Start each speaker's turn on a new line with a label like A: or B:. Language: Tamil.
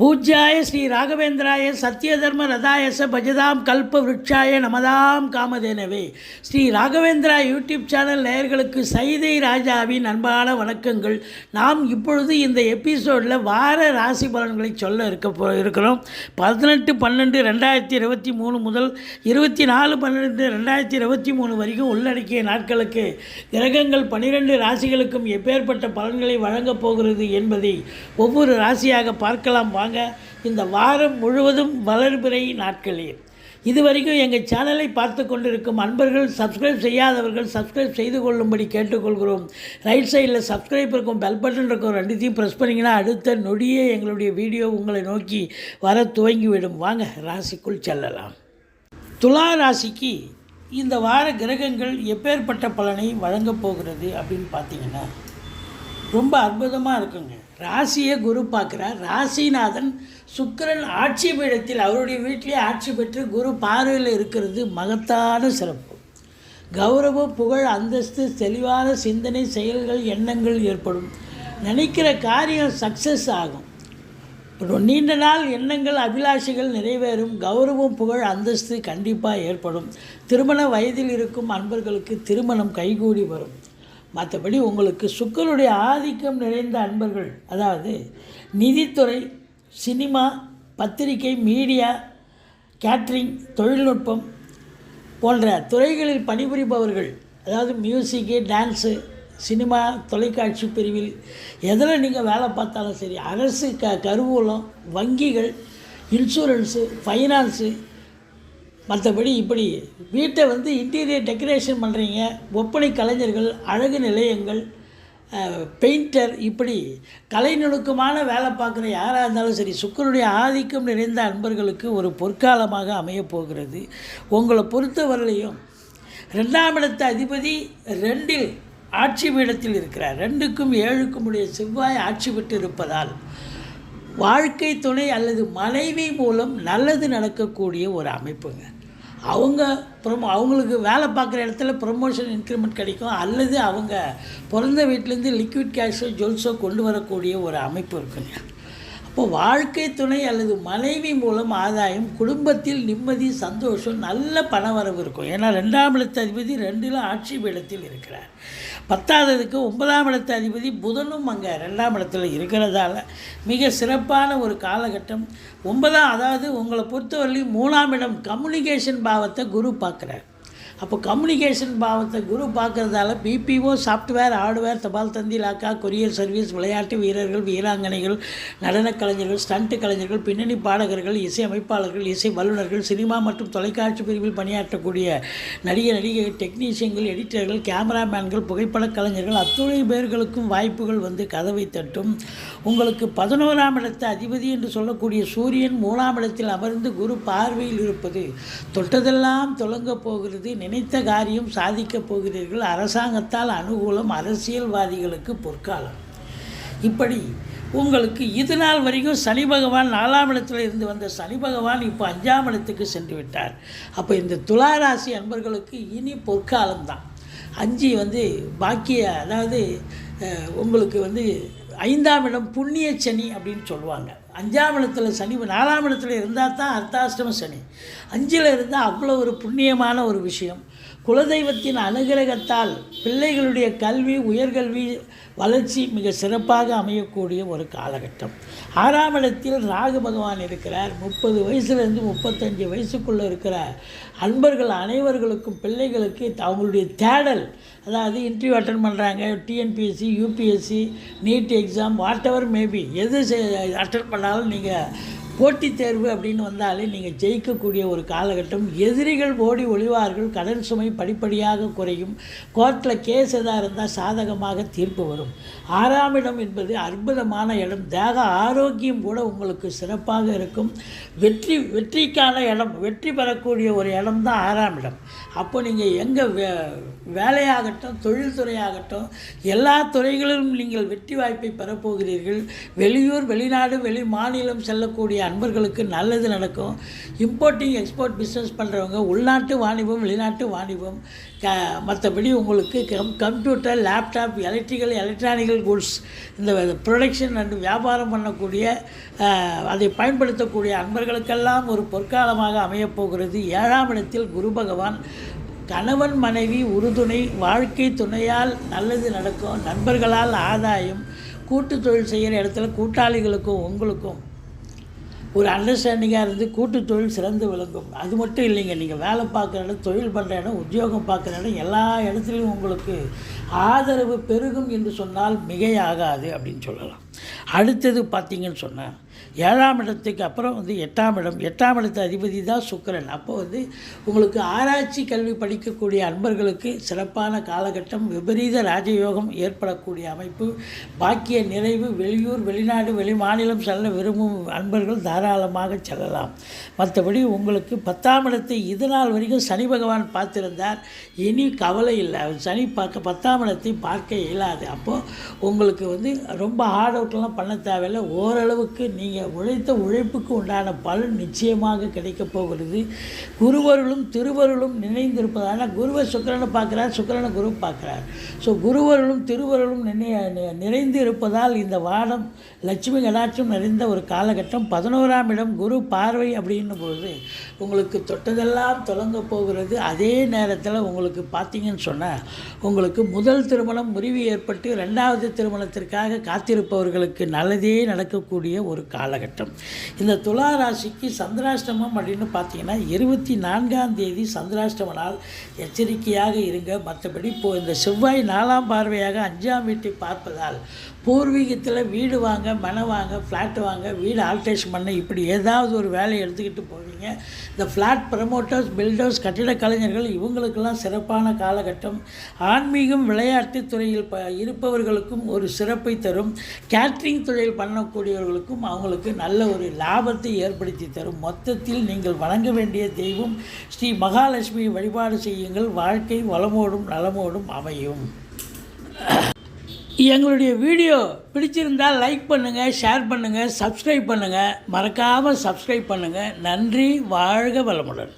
A: பூஜ்யாய ஸ்ரீ ராகவேந்திராய சத்யதர்ம ரதாயச பஜதாம் கல்ப விருட்சாய நமதாம் காமதேனவே. ஸ்ரீ ராகவேந்திரா யூடியூப் சேனல் நேயர்களுக்கு சைதை ராஜாவின் அன்பான வணக்கங்கள். நாம் இப்பொழுது இந்த எபிசோடில் வார ராசி பலன்களை சொல்ல இருக்க போ இருக்கிறோம். பதினெட்டு பன்னெண்டு ரெண்டாயிரத்தி இருபத்தி மூணு முதல் இருபத்தி நாலு பன்னெண்டு ரெண்டாயிரத்தி இருபத்தி மூணு வரைக்கும் உள்ளடக்கிய நாட்களுக்கு கிரகங்கள் பன்னிரெண்டு ராசிகளுக்கும் எப்பேற்பட்ட பலன்களை வழங்கப் போகிறது என்பதை ஒவ்வொரு ராசியாக பார்க்கலாம். வாங்க. இந்த வாரம் முழுவதும் வளர்பிறை நாட்களே. இதுவரைக்கும் எங்கள் சேனலை பார்த்து கொண்டிருக்கும் அன்பர்கள் சப்ஸ்கிரைப் செய்யாதவர்கள் சப்ஸ்கிரைப் செய்து கொள்ளும்படி கேட்டுக்கொள்கிறோம். ரைட் சைடில் சப்ஸ்கிரைப் இருக்கும் பெல் பட்டன் இருக்கும் ரெண்டுத்தையும் ப்ரெஸ் பண்ணிங்கன்னா அடுத்த நொடியே எங்களுடைய வீடியோ உங்களை நோக்கி வர துவங்கிவிடும். வாங்க ராசிக்குள் செல்லலாம். துலா ராசிக்கு இந்த வார கிரகங்கள் எப்பேற்பட்ட பலனை வழங்கப் போகிறது அப்படின்னு பார்த்தீங்கன்னா ரொம்ப அற்புதமாக இருக்குங்க. ராசியை குரு பார்க்குறார். ராசிநாதன் சுக்கரன் ஆட்சி பீடத்தில் அவருடைய வீட்டிலே ஆட்சி பெற்று குரு பார்வையில் இருக்கிறது மகத்தான சிறப்பு. கௌரவ புகழ் அந்தஸ்து தெளிவான சிந்தனை செயல்கள் எண்ணங்கள் ஏற்படும். நினைக்கிற காரியம் சக்ஸஸ் ஆகும். நீண்ட நாள் எண்ணங்கள் அபிலாஷைகள் நிறைவேறும். கௌரவம் புகழ் அந்தஸ்து கண்டிப்பாக ஏற்படும். திருமண வயதில் இருக்கும் அன்பர்களுக்கு திருமணம் கைகூடி வரும். மற்றபடி உங்களுக்கு சுக்கருடைய ஆதிக்கம் நிறைந்த அன்பர்கள் அதாவது நிதித்துறை சினிமா பத்திரிகை மீடியா கேட்ரிங் தொழில்நுட்பம் போன்ற துறைகளில் பணிபுரிபவர்கள் அதாவது மியூசிக்கு டான்ஸு சினிமா தொலைக்காட்சி பிரிவில் எதில் நீங்கள் வேலை பார்த்தாலும் சரி அரசு க கருவூலம் வங்கிகள் இன்சூரன்ஸு ஃபைனான்ஸு மற்றபடி இப்படி வீட்டை வந்து இன்டீரியர் டெக்கரேஷன் பண்ணுறீங்க ஒப்பனை கலைஞர்கள் அழகு நிலையங்கள் பெயிண்டர் இப்படி கலை நுணுக்கமான வேலை பார்க்குற யாராக இருந்தாலும் சரி சுக்கரனுடைய ஆதிக்கம் நிறைந்த அன்பர்களுக்கு ஒரு பொற்காலமாக அமையப் போகிறது. உங்களை பொறுத்தவரையிலையும் ரெண்டாம் இடத்து அதிபதி ரெண்டில் ஆட்சி பீடத்தில் இருக்கிறார். ரெண்டுக்கும் ஏழுக்கும் உடைய செவ்வாய் ஆட்சி பெற்று இருப்பதால் வாழ்க்கை துணை அல்லது மனைவி மூலம் நல்லது நடக்கக்கூடிய ஒரு அமைப்புங்க. அவங்க ப்ரொமோ அவங்களுக்கு வேலை பார்க்குற இடத்துல ப்ரொமோஷன் இன்க்ரிமெண்ட் கிடைக்கும். அல்லது அவங்க பிறந்த வீட்டிலேருந்து லிக்விட் கேஷோ ஜுவல்ஸோ கொண்டு வரக்கூடிய ஒரு அமைப்பு இருக்குங்க. இப்போ வாழ்க்கை துணை அல்லது மனைவி மூலம் ஆதாயம் குடும்பத்தில் நிம்மதி சந்தோஷம் நல்ல பணவரவு இருக்கும். ஏன்னா ரெண்டாம் இடத்து அதிபதி ரெண்டில் ஆட்சி பீடத்தில் இருக்கிறார். பத்தாவதுக்கு ஒன்பதாம் இடத்து அதிபதி புதனும் அங்கே ரெண்டாம் இடத்துல இருக்கிறதால மிக சிறப்பான ஒரு காலகட்டம். ஒன்பதாம் அதாவது உங்களை பொறுத்தவரையிலும் மூணாம் இடம் கம்யூனிகேஷன் பாவத்தை குரு பார்க்குறார். அப்போ கம்யூனிகேஷன் பாவத்தை குரு பார்க்குறதால பிபிஓ சாஃப்ட்வேர் ஹார்ட்வேர் தபால் தந்தி லாக்கா கொரியர் சர்வீஸ் விளையாட்டு வீரர்கள் வீராங்கனைகள் நடனக் கலைஞர்கள் ஸ்டண்ட் கலைஞர்கள் பின்னணி பாடகர்கள் இசை அமைப்பாளர்கள் இசை வல்லுநர்கள் சினிமா மற்றும் தொலைக்காட்சி பிரிவில் பணியாற்றக்கூடிய நடிகர் நடிகை டெக்னீஷியன்கள் எடிட்டர்கள் கேமராமேன்கள் புகைப்படக் கலைஞர்கள் அத்துணை பேர்களுக்கும் வாய்ப்புகள் வந்து கதவை தட்டும். உங்களுக்கு பதினோராம் இடத்து அதிபதி என்று சொல்லக்கூடிய சூரியன் மூணாம் இடத்தில் அமர்ந்து குரு பார்வையில் இருப்பது தொட்டதெல்லாம் தொடங்க போகிறது. நினைத்த காரியம் சாதிக்கப் போகிறீர்கள். அரசாங்கத்தால் அனுகூலம் அரசியல்வாதிகளுக்கு பொற்காலம். இப்படி உங்களுக்கு இது நாள் வரைக்கும் சனி பகவான் நாலாம் இடத்துல இருந்து வந்த சனி பகவான் இப்போ அஞ்சாம் இடத்துக்கு சென்று விட்டார். அப்போ இந்த துளாராசி அன்பர்களுக்கு இனி பொற்காலம்தான் அஞ்சு வந்து பாக்கிய அதாவது உங்களுக்கு வந்து ஐந்தாம் இடம் புண்ணிய சனி அப்படின்னு சொல்லுவாங்க. அஞ்சாம் இடத்துல சனி நாலாம் இடத்துல இருந்தால் தான் அர்த்தாஷ்டம சனி. அஞ்சில் இருந்தால் அவ்வளோ ஒரு புண்ணியமான ஒரு விஷயம். குலதெய்வத்தின் அனுகிரகத்தால் பிள்ளைகளுடைய கல்வி உயர்கல்வி வளர்ச்சி மிக சிறப்பாக அமையக்கூடிய ஒரு காலகட்டம். ஆறாம் இடத்தில் ராகு பகவான் இருக்கிறார். முப்பது வயசுலேருந்து முப்பத்தஞ்சு வயசுக்குள்ளே இருக்கிற அன்பர்கள் அனைவர்களுக்கும் பிள்ளைகளுக்கு அவங்களுடைய தேடல் அதாவது இன்டர்வியூ அட்டன் பண்ணுறாங்க TNPSC UPSC NEET exam whatever maybe எது அட்டன் பண்ணாலும் நீங்கள் போட்டித் தேர்வு அப்படின்னு வந்தாலே நீங்கள் ஜெயிக்கக்கூடிய ஒரு காலகட்டம். எதிரிகள் ஓடி ஒளிவார்கள் கடன் சுமை படிப்படியாக குறையும். கோர்ட்டில் கேஸ் எதாக இருந்தால் சாதகமாக தீர்ப்பு வரும். ஆறாம் இடம் என்பது அற்புதமான இடம். தேக ஆரோக்கியம் கூட உங்களுக்கு சிறப்பாக இருக்கும். வெற்றி வெற்றிக்கான இடம் வெற்றி பெறக்கூடிய ஒரு இடம் தான் ஆறாம் இடம். அப்போ நீங்கள் எங்கே வே வேலையாகட்டும் தொழில்துறையாகட்டும் எல்லா துறைகளிலும் நீங்கள் வெற்றி வாய்ப்பை பெறப்போகிறீர்கள். வெளியூர் வெளிநாடு வெளி மாநிலம் செல்லக்கூடிய அன்பர்களுக்கு நல்லது நடக்கும். இம்போர்ட்டிங் எக்ஸ்போர்ட் பிஸ்னஸ் பண்ணுறவங்க உள்நாட்டு வாணிபம் வெளிநாட்டு வாணிபம் க மற்றபடி உங்களுக்கு com computer laptop electrical electronical goods இந்த ப்ரொடக்ஷன் அண்ட் வியாபாரம் பண்ணக்கூடிய அதை பயன்படுத்தக்கூடிய அன்பர்களுக்கெல்லாம் ஒரு பொற்காலமாக அமையப்போகிறது. ஏழாம் இடத்தில் குரு பகவான் கணவன் மனைவி உறுதுணை வாழ்க்கை துணையால் நல்லது நடக்கும். நண்பர்களால் ஆதாயம் கூட்டு தொழில் செய்கிற இடத்துல கூட்டாளிகளுக்கும் உங்களுக்கும் ஒரு அண்டர்ஸ்டாண்டிங்காக இருந்து கூட்டு தொழில் சிறந்து விளங்கும். அது மட்டும் இல்லைங்க நீங்கள் வேலை பார்க்குற இடம் தொழில் பண்ணுற இடம் உத்தியோகம் பார்க்குற இடம் எல்லா இடத்துலையும் உங்களுக்கு ஆதரவு பெருகும் என்று சொன்னால் மிகையாகாது அப்படின்னு சொல்லலாம். அடுத்தது பார்த்தீங்கன்னு சொன்னால் ஏழாம் இடத்துக்கு அப்புறம் வந்து எட்டாம் இடம். எட்டாம் இடத்து அதிபதி தான் சுக்கரன். அப்போ வந்து உங்களுக்கு ஆராய்ச்சி கல்வி படிக்கக்கூடிய அன்பர்களுக்கு சிறப்பான காலகட்டம். விபரீத ராஜயோகம் ஏற்படக்கூடிய அமைப்பு. பாக்கிய நிறைவு வெளியூர் வெளிநாடு வெளி மாநிலம் செல்ல விரும்பும் அன்பர்கள் தாராளமாக செல்லலாம். மற்றபடி உங்களுக்கு பத்தாம் இடத்தை இது நாள் வரைக்கும் சனி பகவான் பார்த்திருந்தார். இனி கவலை இல்லை. சனி பார்க்க பத்தாம் இடத்தை பார்க்க இயலாது. அப்போது உங்களுக்கு வந்து ரொம்ப ஹார்ட் அவுட்லாம் பண்ண தேவையில்லை. ஓரளவுக்கு நீங்கள் உழைத்த உழைப்புக்கு உண்டான பலன் நிச்சயமாக கிடைக்கப் போகிறது. குருவருளும் திருவருளும் நினைந்திருப்பதால் குருவை சுக்கரனை பார்க்குறார் சுக்கரனை குரு பார்க்குறார். ஸோ குருவருளும் திருவருளும் நினை நிறைந்து இருப்பதால் இந்த வாரம் லட்சுமி கடாட்சம் நிறைந்த ஒரு காலகட்டம். பதினோராம் இடம் குரு பார்வை அப்படின்னும் பொழுது உங்களுக்கு தொட்டதெல்லாம் தொடங்க போகிறது. அதே நேரத்தில் உங்களுக்கு பார்த்தீங்கன்னு சொன்னால் உங்களுக்கு முதல் திருமணம் முறிவு ஏற்பட்டு ரெண்டாவது திருமணத்திற்காக காத்திருப்பவர்களுக்கு நல்லதே நடக்கக்கூடிய ஒரு காலகட்டம். இந்த துலா ராசிக்கு சந்திராஷ்டமம் அப்படின்னு பார்த்தீங்கன்னா இருபத்தி நான்காம் தேதி சந்திராஷ்டம நாள் எச்சரிக்கையாக இருங்க. மற்றபடி இப்போ இந்த செவ்வாய் நாலாம் பார்வையாக அஞ்சாம் வீட்டை பார்ப்பதால் பூர்வீகத்தில் வீடு வாங்க மனை வாங்க ஃப்ளாட் வாங்க வீடு ஆல்ட்ரேஷன் பண்ண இப்படி ஏதாவது ஒரு வேலையை எடுத்துக்கிட்டு போவீங்க. இந்த ஃப்ளாட் ப்ரமோட்டர்ஸ் பில்டர்ஸ் கட்டிட கலைஞர்கள் இவங்களுக்கெல்லாம் சிறப்பான காலகட்டம். ஆன்மீகம் விளையாட்டு துறையில் ப இருப்பவர்களுக்கும் ஒரு சிறப்பை தரும். கேட்ரிங் தொழில் பண்ணக்கூடியவர்களுக்கும் அவங்க உங்களுக்கு நல்ல ஒரு லாபத்தை ஏற்படுத்தி தரும். மொத்தத்தில் நீங்கள் வணங்க வேண்டிய தெய்வம் ஸ்ரீ மகாலட்சுமி வழிபாடு செய்யுங்கள். வாழ்க்கை வளமோடும் நலமோடும் அமையும். எங்களுடைய வீடியோ பிடிச்சிருந்தால் லைக் பண்ணுங்கள் ஷேர் பண்ணுங்கள் சப்ஸ்கிரைப் பண்ணுங்கள் மறக்காமல் சப்ஸ்கிரைப் பண்ணுங்கள் நன்றி வாழ்க வளமுடன்.